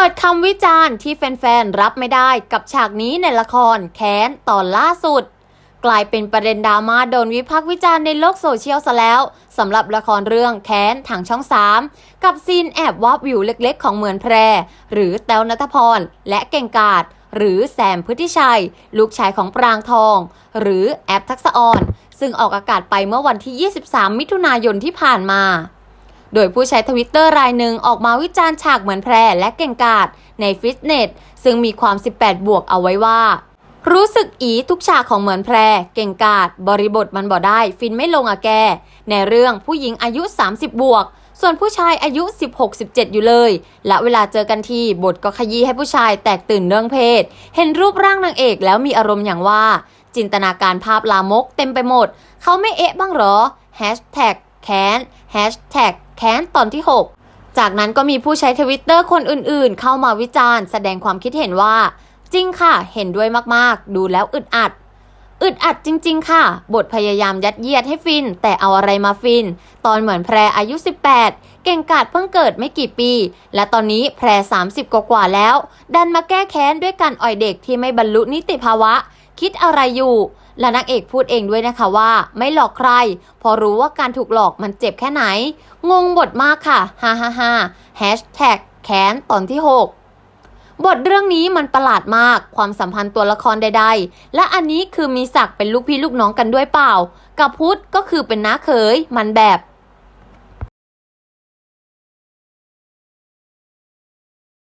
ปิดคำวิจารณ์ที่แฟนๆ รับไม่ได้กับฉากนี้ในละครแค้นตอนล่าสุด กลายเป็นประเด็นดราม่าโดนวิพากษ์วิจารณ์ในโลกโซเชียลซะแล้วสำหรับละครเรื่องแค้นทางช่อง 3 กับซีนแอบวาบวิวเล็กๆ ของเหมือนแพร หรือแต้วนัทพร และเก่งกาดหรือแซมพุทธิชัย ลูกชายของปรางทอง หรือแอปทักษะออน ซึ่งออกอากาศไปเมื่อวันที่ 23 มิถุนายนที่ผ่านมา โดยผู้ใช้ทวิตเตอร์รายหนึ่งออกมาวิจารณ์ฉากเหมือนแพรและเก่งกาดในฟิตเนส ซึ่งมีความ 18 บวกเอาไว้ว่า รู้สึกอีทุกฉากของเหมือนแพร เก่งกาดบริบทมันบ่ได้ ฟินไม่ลงอะแก ในเรื่องผู้หญิงอายุ 30 บวก ส่วนผู้ชายอายุ 16-17 อยู่เลย และเวลาเจอกันทีบทก็ขยี้ให้ผู้ชายแตกตื่นเรื่องเพศ เห็นรูปร่างนางเอกแล้วมีอารมณ์อย่างว่า จินตนาการภาพลามกเต็มไปหมด เขาไม่เอะบ้างหรอแฮชแท็กแค้นแฮชแท็ก แค้นตอนที่ 6 จากนั้นก็มีผู้ใช้ทวิตเตอร์คนอื่นๆ เข้ามาวิจารณ์แสดงความคิดเห็นว่า จริงค่ะ เห็นด้วยมากๆ ดูแล้วอึดอัด อึดอัดจริง ๆ ค่ะ บทพยายามยัดเยียดให้ฟิน แต่เอาอะไรมาฟิน ตอนเหมือนแพรอายุ 18 เก่งกาดเพิ่งเกิดไม่กี่ปี และตอนนี้แพร 30 กว่าๆแล้ว ดันมาแก้แค้นด้วยการอ่อยเด็กที่ไม่บรรลุนิติภาวะ คิดอะไรอยู่ และนางเอกพูดเองด้วยนะคะว่า ไม่หลอกใคร พอรู้ว่าการถูกหลอกมันเจ็บแค่ไหน งงบทมากค่ะฮ่าฮ่าฮ่าแฮชแท็กแค้นตอนที่ 6บทเรื่องนี้มันประหลาดมาก ความสัมพันธ์ตัวละครใดๆ และอันนี้คือมีศักเป็นลูกพี่ลูกน้องกันด้วยเปล่า กับพุทธก็คือเป็นน้าเขย มันแบบ